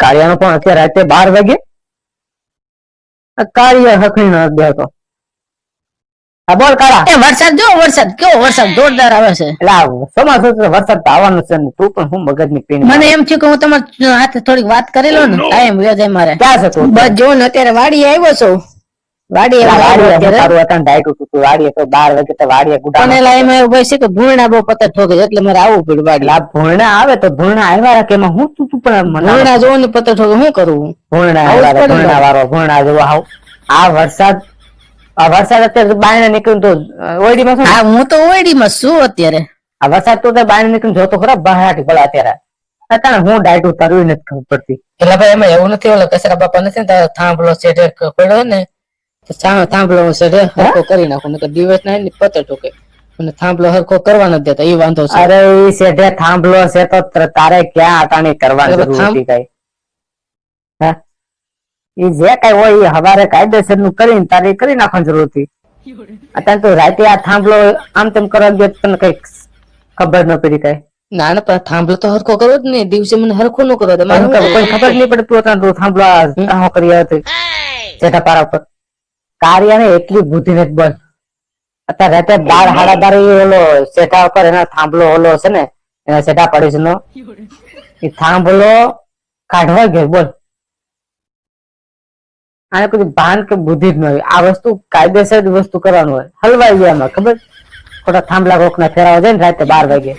કાર્યનો પણ અત્યારે રાતે બાર વાગે. આ કાર્ય હખણી ન દેતો હા બોલ કાળા. એ વરસાદ જો વરસાદ કેવો વરસાદ જોરદાર આવે છે. એટલે ચોમાસું છે, વરસાદ તો આવવાનો છે ને તું પણ હું મગજની પીને મને એમ થયું કે હું તમારી હાથે થોડીક વાત કરી લઉં ને ટાઈમ વ્યો જાય મારે. ક્યાં છે તું બસ જો ને અત્યારે વાડી આવ્યો છું. વાડીએ ડાયટું વાડીએ તો બાર વાગે તો વાડીએ ગુડા પણ એલા એમાં એવું છે કે ભૂરણા બહુ પતંગ ઠોકે એટલે મારે આવવું પડ્યું વાડી આ ભૂરણા આવે તો ભૂરણા આવ્યા રાખે એમાં હું તું તું પણ ભૂરણા જોવો ને પતંગ ઠોકે શું કરવું ભૂરણા આવું જ આવ્યા પડે ને. ભૂરણા વાળો ભૂરણા જેવો આવ. આ વરસાદ આ વરસાદ અત્યારે બાયણે નીકળ્યું તો ઓયડીમાં હા હું તો ઓયડીમાં છું અત્યારે. આ વરસાદ તો બાયણે નીકળીને જોતો ખરા બહાટી ભલા અત્યારે. અત્યારે હું ડાયટું તરવી નથી ખબર પડતી. એટલે ભાઈ એમાં એવું નથી ઓલા કચરા બાપા નથી થાંભલો છે પડ્યો ને થાંભલો સેઢે હરખો કરી નાખો નકર દિવસ ના પતંગ ઠોકે અને થાંભલો હરખો કરવા નથી દેતા એ વાંધો છે. અરે એ શેઠે થાંભલો છે તો તારે ક્યાં અટાણી કરવાની જરૂર હતી કઈ? હા? ઈ જે કઈ હોય એ હવારે કાયદેસરનું કરીને તારે કરી નાખવાની જરૂર હતી. અત્યારે તો રાતે આ થાંભલો આમ તેમ કરવા ગયો તો તને કઈ ખબર ન પડી કઈ? ના ના પણ થાંભલો તો હરખો કરો જ નહીં. દિવસે મને હરખો ન કરો દે મારે કોઈ ખબર નહીં પડે તું થાંભલો આ કરી આવ્યો હતો. જેઠા પારા ઉપર. કાર્યને એટલી બુદ્ધિ નથી બોલ અત્યારે બાર હાડા બાર ઓલો શેઠા ઉપર એના થાંભલો ઓલો છે ને, એના શેઠા પડે નો એ થાંભલો કાઢવા ગયો, બોલ. આને કોઈ ભાન કે બુદ્ધિ જ ન હોય. આ વસ્તુ કાયદેસર વસ્તુ કરવાનું હોય. હલવાઈ ગયા એમાં, ખબર? ખોટા થાંભલા કોક ના ફેરાવા જાય ને રાતે બાર વાગે.